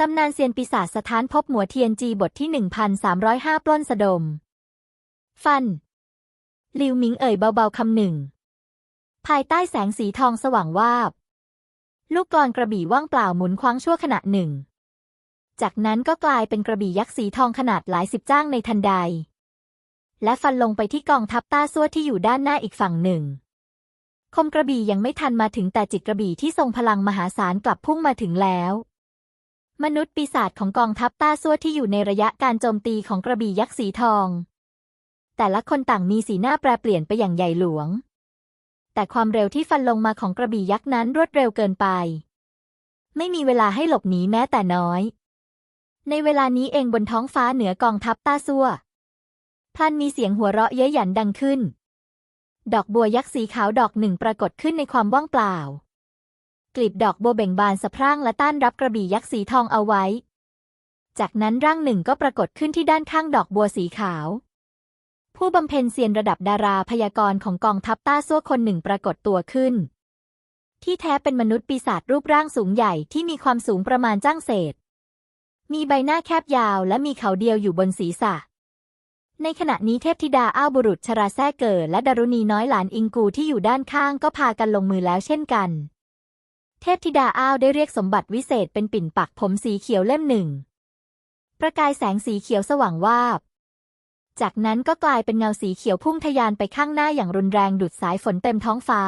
ตำนานเซียนปีศาจสถานพบหมัวเทียนจีบทที่ 1305 ปล้นสะดม ฟัน ลิวหมิงเอ่ยเบาๆคำหนึ่ง ภายใต้แสงสีทองสว่างวาบ ลูกกลอนกระบี่ว่างเปล่าหมุนคว้างชั่วขณะหนึ่ง จากนั้นก็กลายเป็นกระบี่ยักษ์สีทองขนาดหลายสิบจ้างในทันใด และฟันลงไปที่กองทัพต้าซั่วที่อยู่ด้านหน้าอีกฝั่งหนึ่ง คมกระบี่ยังไม่ทันมาถึงแต่จิตกระบี่ที่ทรงพลังมหาศาลกลับพุ่งมาถึงแล้ว มนุษย์ปีศาจของกองทัพต้าซั่วที่อยู่ในระยะการโจมตีของกระบี่ยักษ์สีทอง แต่ละคนต่างมีสีหน้าแปรเปลี่ยนไปอย่างใหญ่หลวง แต่ความเร็วที่ฟันลงมาของกระบี่ยักษ์นั้นรวดเร็วเกินไป ไม่มีเวลาให้หลบหนีแม้แต่น้อย ในเวลานี้เองบนท้องฟ้าเหนือกองทัพต้าซั่วพลันมีเสียงหัวเราะเย้ยหยันดังขึ้น ดอกบัวยักษ์สีขาวดอกหนึ่งปรากฏขึ้นในความว่างเปล่า กลีบดอกโบเบ่งบานสะพรั่งและต้านรับกระบี่ยักษ์สีทองเอาไว้ จากนั้นร่างหนึ่งก็ปรากฏขึ้นที่ด้านข้างดอกบัวสีขาว ผู้บำเพ็ญเซียนระดับดาราพยากรณ์ของกองทัพต้าซั่วคนหนึ่งปรากฏตัวขึ้น ที่แท้เป็นมนุษย์ปีศาจรูปร่างสูงใหญ่ที่มีความสูงประมาณจ้างเศษ มีใบหน้าแคบยาวและมีเขาเดียวอยู่บนศีรษะในขณะนี้เทพธิดาอ้าวบุรุษชราแซ่เกิด และดารุณีน้อยหลานอิงกูที่อยู่ด้านข้างก็พากันลงมือแล้วเช่นกัน เทพธิดาอ้าวได้เรียกสมบัติวิเศษเป็นปิ่นปักผมสีเขียวเล่มหนึ่ง ประกายแสงสีเขียวสว่างวาบ จากนั้นก็กลายเป็นเงาสีเขียวพุ่งทะยานไปข้างหน้าอย่างรุนแรงดุดสายฝนเต็มท้องฟ้า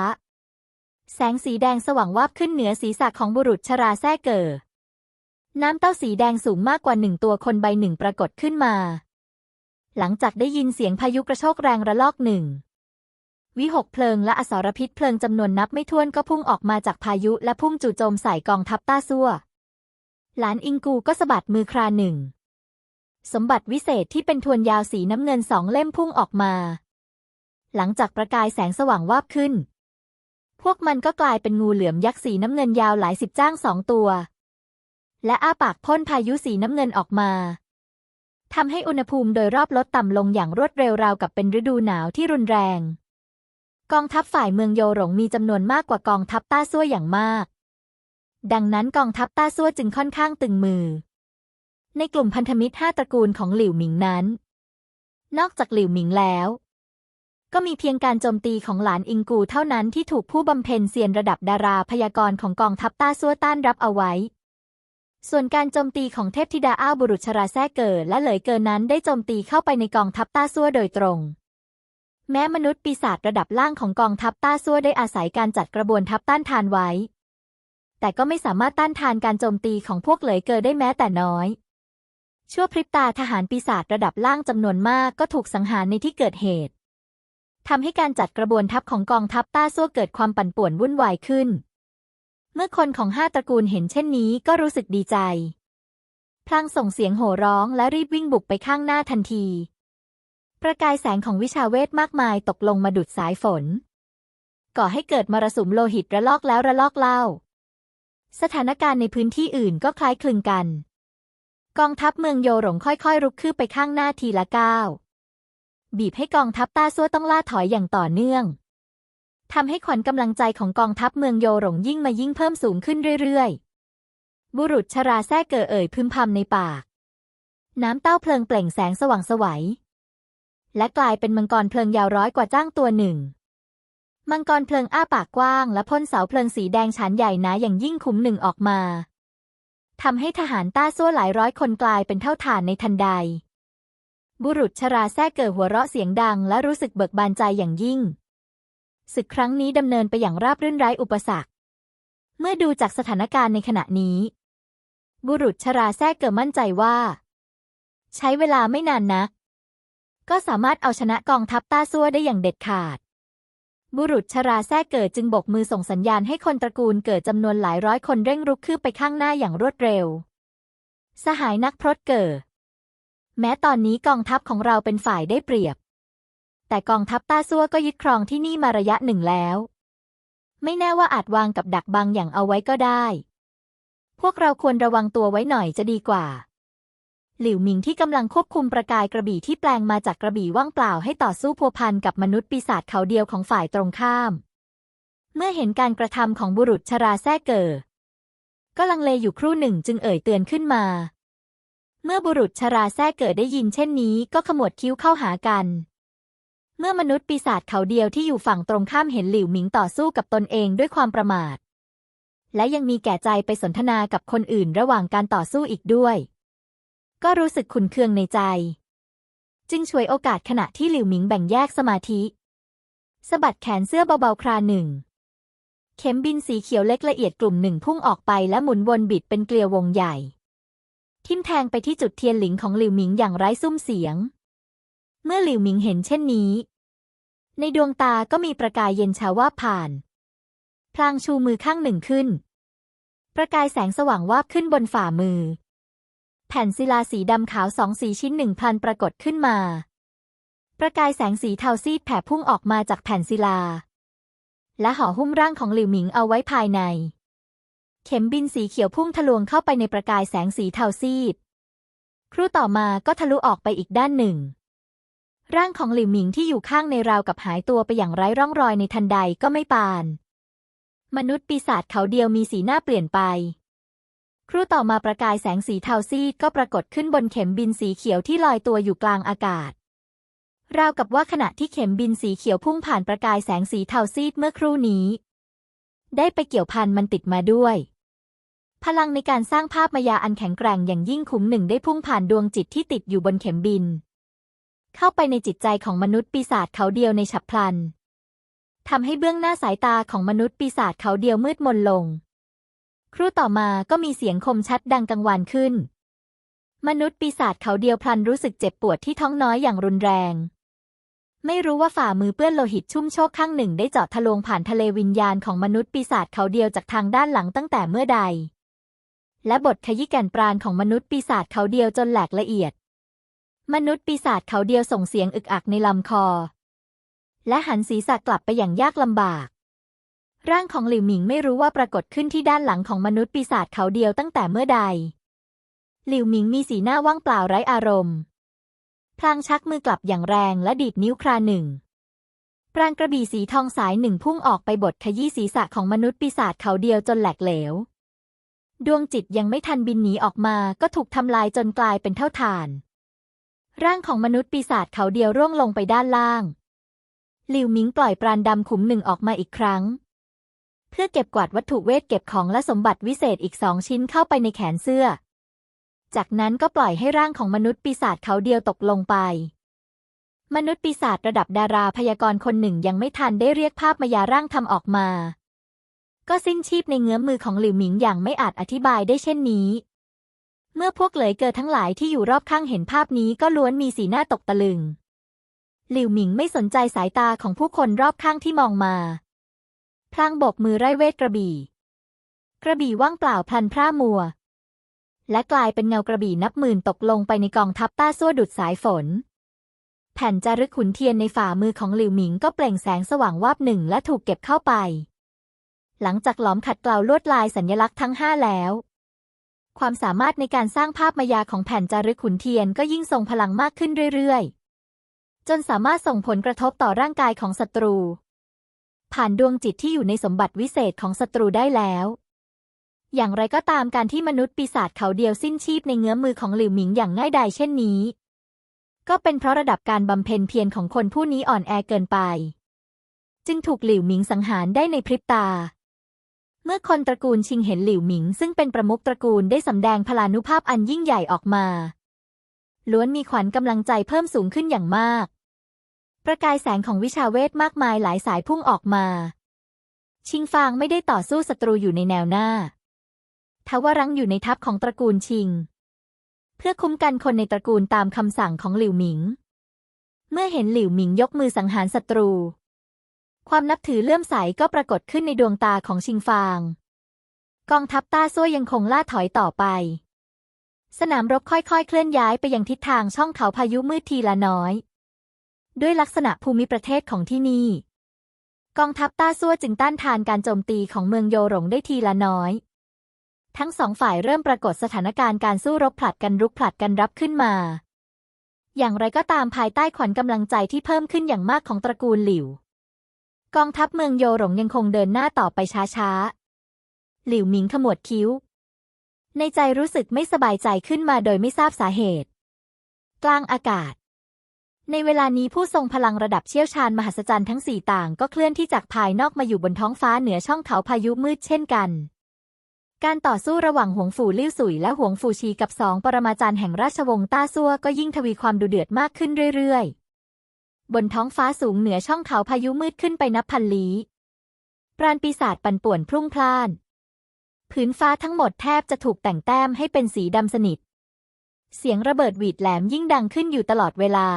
แสงสีแดงสว่างวาบขึ้นเหนือศีรษะของบุรุษชราแซ่เกิดน้ำเต้าสีแดงสูงมากกว่าหนึ่งตัวคนใบหนึ่งปรากฏขึ้นมา หลังจากได้ยินเสียงพายุกระโชกแรงระลอกหนึ่ง วิหกเพลิงและอสรพิษเพลิงจำนวนนับไม่ถ้วนก็พุ่งออกมาจากพายุและพุ่งจู่โจมใส่กองทัพต้าซั่ว หลานอิงกูก็สะบัดมือคราหนึ่ง สมบัติวิเศษที่เป็นทวนยาวสีน้ำเงินสองเล่มพุ่งออกมา หลังจากประกายแสงสว่างวาบขึ้น พวกมันก็กลายเป็นงูเหลือมยักษ์สีน้ำเงินยาวหลายสิบจ้างสองตัว และอ้าปากพ่นพายุสีน้ำเงินออกมาทำให้อุณหภูมิโดยรอบลดต่ำลงอย่างรวดเร็วราวกับเป็นฤดูหนาวที่รุนแรง กองทัพฝ่ายเมืองโยหลงมีจำนวนมากกว่ากองทัพต้าซั่วอย่างมาก ดังนั้นกองทัพต้าซั่วจึงค่อนข้างตึงมือ ในกลุ่มพันธมิตรห้าตระกูลของหลิวหมิงนั้น นอกจากหลิวหมิงแล้ว ก็มีเพียงการโจมตีของหลานอิงกูเท่านั้นที่ถูกผู้บำเพ็ญเซียนระดับดาราพยากรณ์ของกองทัพต้าซั่วต้านรับเอาไว้ ส่วนการโจมตีของเทพธิดาอ้าวบุรุษชราแซ่เกิดและเหลยเกินนั้นได้โจมตีเข้าไปในกองทัพต้าซั่วโดยตรง แม้มนุษย์ปีศาจระดับล่างของกองทัพต้าซั่วได้อาศัยการจัดกระบวนทัพต้านทานไว้ แต่ก็ไม่สามารถต้านทานการโจมตีของพวกเหลยเกิดได้แม้แต่น้อย ชั่วพริบตาทหารปีศาจระดับล่างจำนวนมากก็ถูกสังหารในที่เกิดเหตุทำให้การจัดกระบวนทัพของกองทัพต้าซั่วเกิดความปั่นป่วนวุ่นวายขึ้น เมื่อคนของห้าตระกูลเห็นเช่นนี้ก็รู้สึกดีใจ พลางส่งเสียงโห่ร้องและรีบวิ่งบุกไปข้างหน้าทันที ประกายแสงของวิชาเวทมากมายตกลงมาดุดสายฝน ก่อให้เกิดมรสุมโลหิตระลอกแล้วระลอกเล่า สถานการณ์ในพื้นที่อื่นก็คล้ายคลึงกัน กองทัพเมืองโยหลงค่อยๆ รุกคืบไปข้างหน้าทีละก้าว บีบให้กองทัพต้าซั่วต้องล่าถอยอย่างต่อเนื่องทำให้ขวัญกำลังใจของกองทัพเมืองโยหลงยิ่งมายิ่งเพิ่มสูงขึ้นเรื่อยๆ บุรุษชราแซ่เก่อเอ่ยพึมพำในปาก น้ำเต้าเพลิงเปล่งแสงสว่างสวัย และกลายเป็นมังกรเพลิงยาวร้อยกว่าจ้างตัวหนึ่ง มังกรเพลิงอ้าปากกว้าง และพ่นเสาเพลิงสีแดงฉานใหญ่หนาอย่างยิ่งขุมหนึ่งออกมาทำให้ทหารต้าซั่วหลายร้อยคนกลายเป็นเท่าฐานในทันใด บุรุษชราแซ่เกิดหัวเราะเสียงดัง และรู้สึกเบิกบานใจอย่างยิ่ง ศึกครั้งนี้ดำเนินไปอย่างราบรื่นไร้อุปสรรค เมื่อดูจากสถานการณ์ในขณะนี้ บุรุษชราแซ่เกิดมั่นใจว่า ใช้เวลาไม่นานนัก ก็สามารถเอาชนะกองทัพต้าซั่วได้อย่างเด็ดขาด บุรุษชราแซ่เกิดจึงบกมือส่งสัญญาณให้คนตระกูลเกิดจำนวนหลายร้อยคนเร่งรุกคืบไปข้างหน้าอย่างรวดเร็ว สหายนักพรตเกิด แม้ตอนนี้กองทัพของเราเป็นฝ่ายได้เปรียบ แต่กองทัพต้าซั่วก็ยึดครองที่นี่มาระยะหนึ่งแล้ว ไม่แน่ว่าอาจวางกับดักบางอย่างเอาไว้ก็ได้ พวกเราควรระวังตัวไว้หน่อยจะดีกว่า หลิวหมิงที่กำลังควบคุมประกายกระบี่ที่แปลงมาจากกระบี่ว่างเปล่าให้ต่อสู้พัวพันกับมนุษย์ปีศาจเขาเดียวของฝ่ายตรงข้าม เมื่อเห็นการกระทำของบุรุษชราแซ่เก่อก็ลังเลอยู่ครู่หนึ่งจึงเอ่ยเตือนขึ้นมา เมื่อบุรุษชราแท้เกิดได้ยินเช่นนี้ก็ขมวดคิ้วเข้าหากัน เมื่อมนุษย์ปีศาจเขาเดียวที่อยู่ฝั่งตรงข้ามเห็นหลิวหมิงต่อสู้กับตนเองด้วยความประมาท และยังมีแก่ใจไปสนทนากับคนอื่นระหว่างการต่อสู้อีกด้วย ก็รู้สึกขุนเคืองในใจ จึงช่วยโอกาสขณะที่หลิวหมิงแบ่งแยกสมาธิสะบัดแขนเสื้อเบาๆคราหนึ่ง เข็มบินสีเขียวเล็กละเอียดกลุ่มหนึ่งพุ่งออกไปและหมุนวนบิดเป็นเกลียววงใหญ่ ทิ่มแทงไปที่จุดเทียนหลิงของหลิวหมิงอย่างไร้ซุ้มเสียง เมื่อหลิวหมิงเห็นเช่นนี้ ในดวงตาก็มีประกายเย็นชาว่าผ่าน พลางชูมือข้างหนึ่งขึ้น ประกายแสงสว่างวาบขึ้นบนฝ่ามือ แผ่นศิลาสีดำขาวสองสีชิ้นหนึ่งพันปรากฏขึ้นมา ประกายแสงสีเทาซีดแผ่พุ่งออกมาจากแผ่นศิลา และห่อหุ้มร่างของหลิวหมิงเอาไว้ภายใน เข็มบินสีเขียวพุ่งทะลวงเข้าไปในประกายแสงสีเทาซีด ครู่ต่อมาก็ทะลุออกไปอีกด้านหนึ่ง ร่างของหลิวหมิงที่อยู่ข้างในราวกับหายตัวไปอย่างไร้ร่องรอยในทันใดก็ไม่ปาน มนุษย์ปีศาจเขาเดียวมีสีหน้าเปลี่ยนไป ครู่ต่อมาประกายแสงสีเทาซีดก็ปรากฏขึ้นบนเข็มบินสีเขียวที่ลอยตัวอยู่กลางอากาศ ราวกับว่าขณะที่เข็มบินสีเขียวพุ่งผ่านประกายแสงสีเทาซีดเมื่อครู่นี้ ได้ไปเกี่ยวพันมันติดมาด้วย พลังในการสร้างภาพมายาอันแข็งแกร่งอย่างยิ่งขุมหนึ่งได้พุ่งผ่านดวงจิตที่ติดอยู่บนเข็มบิน เข้าไปในจิตใจของมนุษย์ปีศาจเขาเดียวในฉับพลันทำให้เบื้องหน้าสายตาของมนุษย์ปีศาจเขาเดียวมืดมนลง ครู่ต่อมาก็มีเสียงคมชัดดังกังวานขึ้น มนุษย์ปีศาจเขาเดียวพลันรู้สึกเจ็บปวดที่ท้องน้อยอย่างรุนแรง ไม่รู้ว่าฝ่ามือเปื้อนโลหิตชุ่มโชกข้างหนึ่งได้เจาะทะลวงผ่านทะเลวิญญาณของมนุษย์ปีศาจเขาเดียวจากทางด้านหลังตั้งแต่เมื่อใด และบทขยี้แก่นปราณของมนุษย์ปีศาจเขาเดียวจนแหลกละเอียด มนุษย์ปีศาจเขาเดียวส่งเสียงอึกอักในลำคอ และหันศีรษะกลับไปอย่างยากลำบาก ร่างของหลิวหมิงไม่รู้ว่าปรากฏขึ้นที่ด้านหลังของมนุษย์ปีศาจเขาเดียวตั้งแต่เมื่อใด หลิวหมิงมีสีหน้าว่างเปล่าไร้อารมณ์พลางชักมือกลับอย่างแรงและดีดนิ้วคราหนึ่ง ปราณกระบี่สีทองสายหนึ่งพุ่งออกไปบดขยี้ศีรษะของมนุษย์ปีศาจเขาเดียวจนแหลกเหลว ดวงจิตยังไม่ทันบินหนีออกมาก็ถูกทำลายจนกลายเป็นเท่าฐาน ร่างของมนุษย์ปีศาจเขาเดียวร่วงลงไปด้านล่าง หลิวหมิงปล่อยปราณดำขุมหนึ่งออกมาอีกครั้ง พื่อเก็บกวาดวัตถุเวทเก็บของและสมบัติวิเศษอีกสองชิ้นเข้าไปในแขนเสื้อ จากนั้นก็ปล่อยให้ร่างของมนุษย์ปีศาจเขาเดียวตกลงไป มนุษย์ปีศาจระดับดาราพยากรณ์คนหนึ่งยังไม่ทันได้เรียกภาพมายาร่างทำออกมา ก็สิ้นชีพในเงื้อมมือของหลิวหมิงอย่างไม่อาจอธิบายได้เช่นนี้ เมื่อพวกเหลยเกิดทั้งหลายที่อยู่รอบข้างเห็นภาพนี้ก็ล้วนมีสีหน้าตกตะลึง หลิวหมิงไม่สนใจสายตาของผู้คนรอบข้างที่มองมา พลางโบกมือไร้เวทกระบี่ กระบี่ว่างเปล่าพลันพร่ามัว และกลายเป็นเงากระบี่นับหมื่นตกลงไปในกองทัพต้าซั่วดุดสายฝน แผ่นจารึกขุนเทียนในฝ่ามือของหลิวหมิงก็เปล่งแสงสว่างวาบหนึ่งและถูกเก็บเข้าไป หลังจากหลอมขัดเกลาลวดลายสัญลักษณ์ทั้งห้าแล้วความสามารถในการสร้างภาพมายาของแผ่นจารึกขุนเทียนก็ยิ่งทรงพลังมากขึ้นเรื่อย ๆ จนสามารถส่งผลกระทบต่อร่างกายของศัตรู ผ่านดวงจิตที่อยู่ในสมบัติวิเศษของศัตรูได้แล้ว อย่างไรก็ตามการที่มนุษย์ปีศาจเขาเดียวสิ้นชีพในเงื้อมมือของหลิวหมิงอย่างง่ายดายเช่นนี้ ก็เป็นเพราะระดับการบำเพ็ญเพียรของคนผู้นี้อ่อนแอเกินไป จึงถูกหลิวหมิงสังหารได้ในพริบตา เมื่อคนตระกูลชิงเห็นหลิวหมิง ซึ่งเป็นประมุขตระกูลได้สำแดงพลานุภาพอันยิ่งใหญ่ออกมาล้วนมีขวัญกำลังใจเพิ่มสูงขึ้นอย่างมาก ประกายแสงของวิชาเวทมากมายหลายสายพุ่งออกมา ชิงฟางไม่ได้ต่อสู้ศัตรูอยู่ในแนวหน้า ทว่ารั้งอยู่ในทัพของตระกูลชิง เพื่อคุ้มกันคนในตระกูลตามคำสั่งของหลิวหมิง เมื่อเห็นหลิวหมิงยกมือสังหารศัตรู ความนับถือเลื่อมใสก็ปรากฏขึ้นในดวงตาของชิงฟาง กองทัพต้าซั่วยังคงล่าถอยต่อไป สนามรบค่อยๆ เคลื่อนย้ายไปยังทิศทางช่องเขาพายุมืดทีละน้อย ด้วยลักษณะภูมิประเทศของที่นี่ กองทัพต้าซั่วจึงต้านทานการโจมตีของเมืองโยหลงได้ทีละน้อย ทั้งสองฝ่ายเริ่มปรากฏสถานการณ์การสู้รบผลัดกันรุกผลัดกันรับขึ้นมา อย่างไรก็ตามภายใต้ขวัญกำลังใจที่เพิ่มขึ้นอย่างมากของตระกูลหลิว กองทัพเมืองโยหลงยังคงเดินหน้าต่อไปช้าๆ หลิวหมิงขมวดคิ้ว ในใจรู้สึกไม่สบายใจขึ้นมาโดยไม่ทราบสาเหตุ กลางอากาศ ในเวลานี้ผู้ทรงพลังระดับเชี่ยวชาญมหัศจรรย์ทั้งสี่ต่างก็เคลื่อนที่จากภายนอกมาอยู่บนท้องฟ้าเหนือช่องเขาพายุมืดเช่นกัน การต่อสู้ระหว่างหวงฝูลิ่วสุยและหวงฝูชีกับสองปรมาจารย์แห่งราชวงศ์ต้าซัวก็ยิ่งทวีความดุเดือดมากขึ้นเรื่อยๆ บนท้องฟ้าสูงเหนือช่องเขาพายุมืดขึ้นไปนับพันลี้ปราณปีศาจปั่นป่วนพรุ่งพล่าน พื้นฟ้าทั้งหมดแทบจะถูกแต่งแต้มให้เป็นสีดำสนิท เสียงระเบิดหวีดแหลมยิ่งดังขึ้นอยู่ตลอดเวลา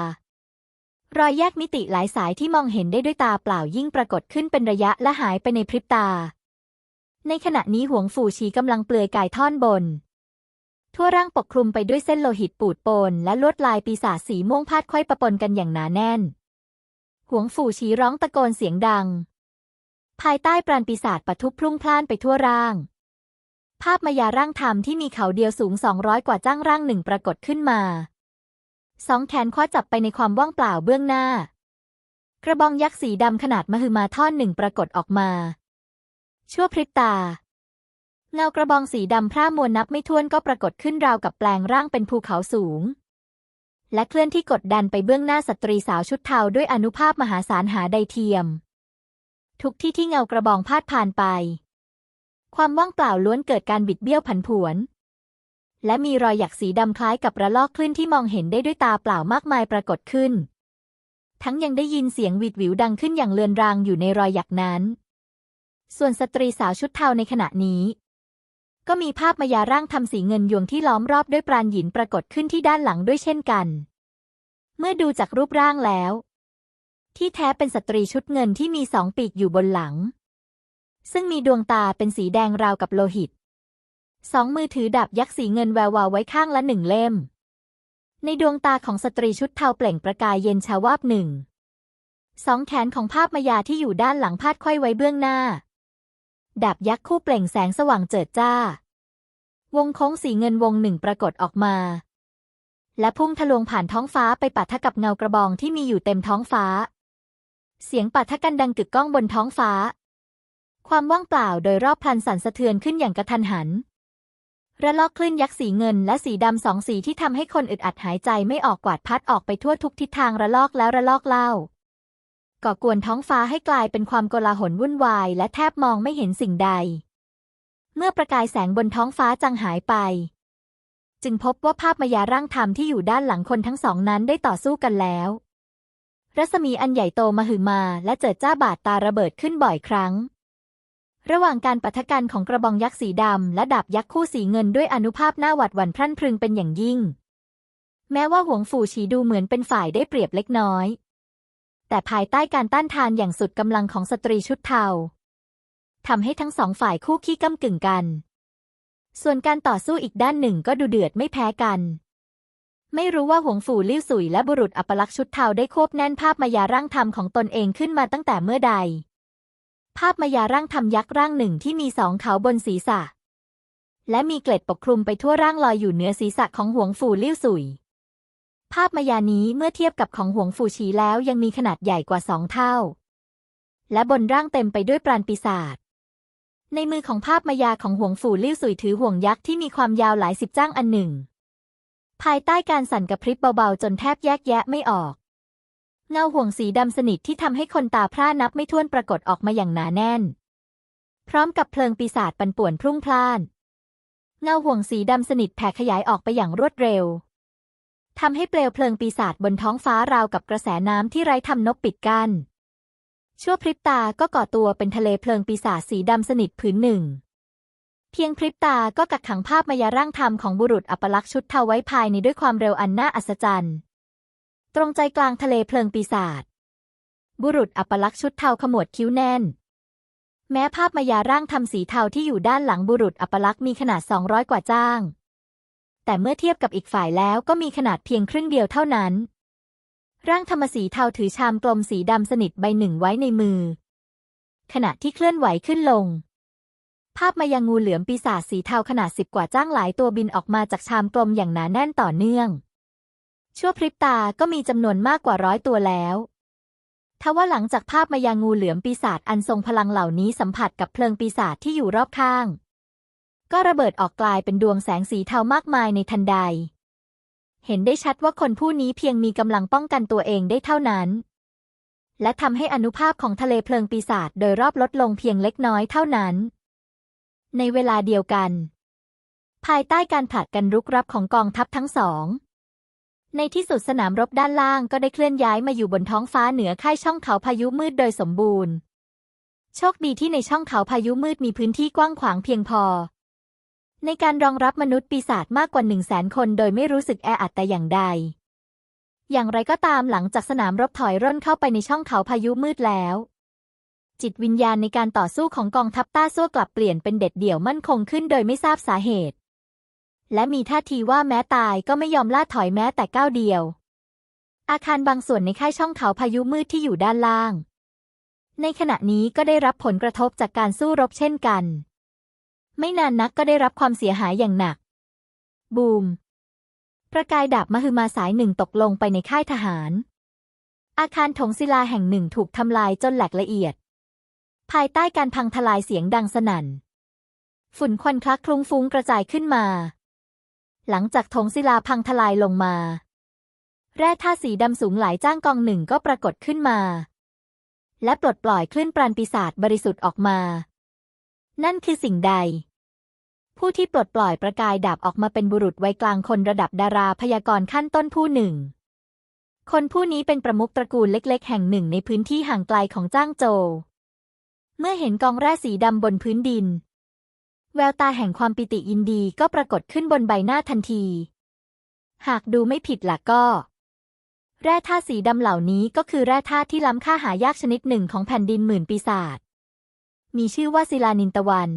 รอยแยกมิติหลายสายที่มองเห็นได้ด้วยตาเปล่ายิ่งปรากฏขึ้นเป็นระยะและหายไปในพริบตา ในขณะนี้หวงฝูชีกำลังเปลือยกายท่อนบน ทั่วร่างปกคลุมไปด้วยเส้นโลหิตปูดโปน และลวดลายปีศาจสีม่วงพาดค่อยประปนกันอย่างหนาแน่น หวงฝูชีร้องตะโกนเสียงดัง ภายใต้ปราณปีศาจปะทุพลุ่งพล่านไปทั่วร่าง ภาพมายาร่างธรรมที่มีเขาเดียวสูง 200 กว่าจ้างร่างหนึ่งปรากฏขึ้นมา สองแขนคว้าจับไปในความว่างเปล่าเบื้องหน้า กระบองยักษ์สีดำขนาดมหึมาท่อนหนึ่งปรากฏออกมา ชั่วพริบตา เงากระบองสีดำพร่ามวลนับไม่ถ้วนก็ปรากฏขึ้นราวกับแปลงร่างเป็นภูเขาสูง และเคลื่อนที่กดดันไปเบื้องหน้าสตรีสาวชุดเทาด้วยอนุภาพมหาศาลหาใดเทียม ทุกที่ที่เงากระบองพาดผ่านไป ความว่างเปล่าล้วนเกิดการบิดเบี้ยวผันผวน และมีรอยหยักสีดำคล้ายกับระลอกคลื่นที่มองเห็นได้ด้วยตาเปล่ามากมายปรากฏขึ้น ทั้งยังได้ยินเสียงหวิดหวิวดังขึ้นอย่างเลือนรางอยู่ในรอยหยักนั้น ส่วนสตรีสาวชุดเทาในขณะนี้ ก็มีภาพมายาร่างทำสีเงินยวงที่ล้อมรอบด้วยปราณหยินปรากฏขึ้นที่ด้านหลังด้วยเช่นกัน เมื่อดูจากรูปร่างแล้ว ที่แท้เป็นสตรีชุดเงินที่มีสองปีกอยู่บนหลัง ซึ่งมีดวงตาเป็นสีแดงราวกับโลหิต สองมือถือดาบยักษ์สีเงินแวววาวไว้ข้างละหนึ่งเล่ม ในดวงตาของสตรีชุดเทาเปล่งประกายเย็นชาวาบหนึ่ง สองแขนของภาพมายาที่อยู่ด้านหลังพาดค่อยไว้เบื้องหน้า ดาบยักษ์คู่เปล่งแสงสว่างเจิดจ้า วงโค้งสีเงินวงหนึ่งปรากฏออกมา และพุ่งทะลวงผ่านท้องฟ้าไปปะทะกับเงากระบองที่มีอยู่เต็มท้องฟ้า เสียงปะทะกันดังกึกก้องบนท้องฟ้า ความว่างเปล่าโดยรอบพลันสั่นสะเทือนขึ้นอย่างกระทันหัน ระลอกคลื่นยักษ์สีเงินและสีดำสองสีที่ทำให้คนอึดอัดหายใจไม่ออกกวาดพัดออกไปทั่วทุกทิศทางระลอกแล้วระลอกเล่าก่อกวนท้องฟ้าให้กลายเป็นความโกลาหลวุ่นวาย และแทบมองไม่เห็นสิ่งใด เมื่อประกายแสงบนท้องฟ้าจางหายไป จึงพบว่าภาพมายาร่างธรรมที่อยู่ด้านหลังคนทั้งสองนั้นได้ต่อสู้กันแล้ว รัศมีอันใหญ่โตมหึมาและเจิดจ้าบาดตาระเบิดขึ้นบ่อยครั้ง ระหว่างการปะทะกันของกระบองยักษ์สีดำและดาบยักษ์คู่สีเงินด้วยอนุภาพหน้าหวัดหวั่นพรั่นพรึงเป็นอย่างยิ่ง แม้ว่าหวงฝูฉีดูเหมือนเป็นฝ่ายได้เปรียบเล็กน้อย แต่ภายใต้การต้านทานอย่างสุดกำลังของสตรีชุดเทาทำให้ทั้งสองฝ่ายคู่ขี้ก้ากึ่งกัน ส่วนการต่อสู้อีกด้านหนึ่งก็ดูเดือดไม่แพ้กัน ไม่รู้ว่าหวงฝูลิ่วสุยและบุรุษอัปลักษ์ชุดเทาได้ควบแน่นภาพมายาร่างธรรมของตนเองขึ้นมาตั้งแต่เมื่อใด ภาพมายาร่างธรรมยักษ์ร่างหนึ่งที่มีสองเขาบนศีรษะ และมีเกล็ดปกคลุมไปทั่วร่างลอยอยู่เหนือศีรษะของหวงฝูลิ่วสุย ภาพมายานี้เมื่อเทียบกับของหวงฝูชีแล้วยังมีขนาดใหญ่กว่าสองเท่า และบนร่างเต็มไปด้วยปราณปีศาจในมือของภาพมายาของห่วงฝูลิ่วสุยถือห่วงยักษ์ที่มีความยาวหลายสิบจ้างอันหนึ่ง ภายใต้การสั่นกระพริบเบาๆ จนแทบแยกแยะไม่ออก เงาห่วงสีดำสนิทที่ทำให้คนตาพร่านับไม่ถ้วนปรากฏออกมาอย่างหนาแน่น พร้อมกับเพลิงปีศาจปันป่วนพรุ่งพล่าน เงาห่วงสีดำสนิทแผ่ขยายออกไปอย่างรวดเร็วทำให้เปลวเพลิงปีศาจบนท้องฟ้าราวกับกระแสน้ำที่ไร้ทำนบปิดกัน้นชั่วพริบตาก็ก่อตัวเป็นทะเลเพลิงปีศาจสีดำสนิทผืนหนึ่ง เพียงพริบตาก็กักขังภาพมายาร่างธรรมของบุรุษอัปลักษณ์ชุดเทาไว้ภายในด้วยความเร็วอันน่าอัศจรรย์ ตรงใจกลางทะเลเพลิงปีศาจ บุรุษอัปลักษณ์ชุดเทาขมวดคิ้วแน่น แม้ภาพมายาร่างธรรมสีเทาที่อยู่ด้านหลังบุรุษอัปลักษณ์มีขนาด 200 กว่าจ้าง แต่เมื่อเทียบกับอีกฝ่ายแล้วก็มีขนาดเพียงครึ่งเดียวเท่านั้น ร่างธรรมสีเทาถือชามกลมสีดำสนิทใบหนึ่งไว้ในมือ ขณะที่เคลื่อนไหวขึ้นลง ภาพมายังงูเหลือมปีศาจสีเทาขนาดสิบกว่าจ้างหลายตัวบินออกมาจากชามกลมอย่างหนาแน่นต่อเนื่อง ชั่วพริบตาก็มีจำนวนมากกว่าร้อยตัวแล้วทว่าหลังจากภาพมายังงูเหลือมปีศาจอันทรงพลังเหล่านี้สัมผัสกับเพลิงปีศาจที่อยู่รอบข้าง ก็ระเบิดออกกลายเป็นดวงแสงสีเทามากมายในทันใด เห็นได้ชัดว่าคนผู้นี้เพียงมีกำลังป้องกันตัวเองได้เท่านั้น และทำให้อนุภาพของทะเลเพลิงปีศาจโดยรอบลดลงเพียงเล็กน้อยเท่านั้น ในเวลาเดียวกัน ภายใต้การผลัดกันรุกรับของกองทัพทั้งสอง ในที่สุดสนามรบด้านล่างก็ได้เคลื่อนย้ายมาอยู่บนท้องฟ้าเหนือค่ายช่องเขาพายุมืดโดยสมบูรณ์ โชคดีที่ในช่องเขาพายุมืดมีพื้นที่กว้างขวางเพียงพอ ในการรองรับมนุษย์ปีศาจมากกว่าหนึ่งแสนคนโดยไม่รู้สึกแออัดแต่อย่างใด อย่างไรก็ตามหลังจากสนามรบถอยร่นเข้าไปในช่องเขาพายุมืดแล้ว จิตวิญญาณในการต่อสู้ของกองทัพต้าซั่วกลับเปลี่ยนเป็นเด็ดเดี่ยวมั่นคงขึ้นโดยไม่ทราบสาเหตุ และมีท่าทีว่าแม้ตายก็ไม่ยอมล่าถอยแม้แต่ก้าวเดียว อาคารบางส่วนในค่ายช่องเขาพายุมืดที่อยู่ด้านล่าง ในขณะนี้ก็ได้รับผลกระทบจากการสู้รบเช่นกัน ไม่นานนักก็ได้รับความเสียหายอย่างหนัก บูม ประกายดาบมหึมาสายหนึ่งตกลงไปในค่ายทหาร อาคารถงศิลาแห่งหนึ่งถูกทำลายจนแหลกละเอียด ภายใต้การพังทลายเสียงดังสนั่น ฝุ่นควันคลักคลุ้งฟุ้งกระจายขึ้นมา หลังจากถงศิลาพังทลายลงมา แร่ธาตุสีดำสูงหลายจ้างกองหนึ่งก็ปรากฏขึ้นมา และปลดปล่อยคลื่นปราณปีศาจบริสุทธิ์ออกมา นั่นคือสิ่งใด ผู้ที่ปลดปล่อยประกายดาบออกมาเป็นบุรุษวัยกลางคนระดับดาราพยากรณ์ขั้นต้นผู้หนึ่ง คนผู้นี้เป็นประมุขตระกูลเล็ก ๆ แห่งหนึ่งในพื้นที่ห่างไกลของจ้างโจ เมื่อเห็นกองแร่สีดำบนพื้นดิน แววตาแห่งความปิติยินดีก็ปรากฏขึ้นบนใบหน้าทันที หากดูไม่ผิดล่ะก็ แร่ธาตุสีดำเหล่านี้ก็คือแร่ธาตุที่ล้ำค่าหายากชนิดหนึ่งของแผ่นดินหมื่นปีศาจ มีชื่อว่าศิลานินตะวัน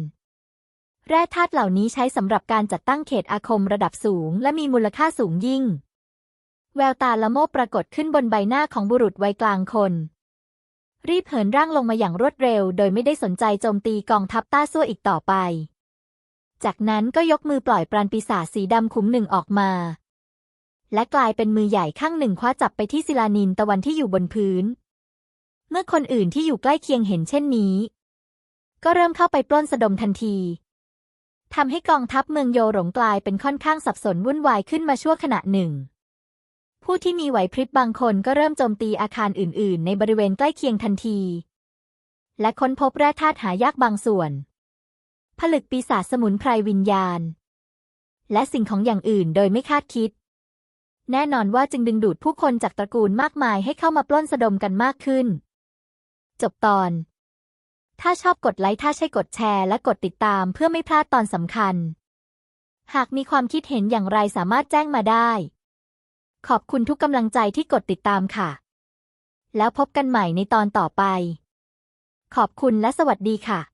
แร่ธาตุเหล่านี้ใช้สำหรับการจัดตั้งเขตอาคมระดับสูง และมีมูลค่าสูงยิ่ง แววตาละโมบปรากฏขึ้นบนใบหน้าของบุรุษวัยกลางคนรีบเหินร่างลงมาอย่างรวดเร็ว โดยไม่ได้สนใจโจมตีกองทัพต้าซั่วอีกต่อไป จากนั้นก็ยกมือปล่อยปราณปีศาจสีดำขุมหนึ่งออกมา และกลายเป็นมือใหญ่ข้างหนึ่งคว้าจับไปที่ศิลานินตะวันที่อยู่บนพื้น เมื่อคนอื่นที่อยู่ใกล้เคียงเห็นเช่นนี้ ก็เริ่มเข้าไปปล้นสะดมทันทีทำให้กองทัพเมืองโยหลงกลายเป็นค่อนข้างสับสนวุ่นวายขึ้นมาชั่วขณะหนึ่ง ผู้ที่มีไหวพริบบางคนก็เริ่มโจมตีอาคารอื่น ๆ ในบริเวณใกล้เคียงทันที และค้นพบแร่ธาตุหายากบางส่วน ผลึกปีศาจสมุนไพรวิญญาณ และสิ่งของอย่างอื่นโดยไม่คาดคิด แน่นอนว่าจึงดึงดูดผู้คนจากตระกูลมากมายให้เข้ามาปล้นสะดมกันมากขึ้น จบตอน ถ้าชอบกดไลค์ถ้าใช่กดแชร์และกดติดตามเพื่อไม่พลาดตอนสำคัญ หากมีความคิดเห็นอย่างไรสามารถแจ้งมาได้ ขอบคุณทุกกำลังใจที่กดติดตามค่ะ แล้วพบกันใหม่ในตอนต่อไป ขอบคุณและสวัสดีค่ะ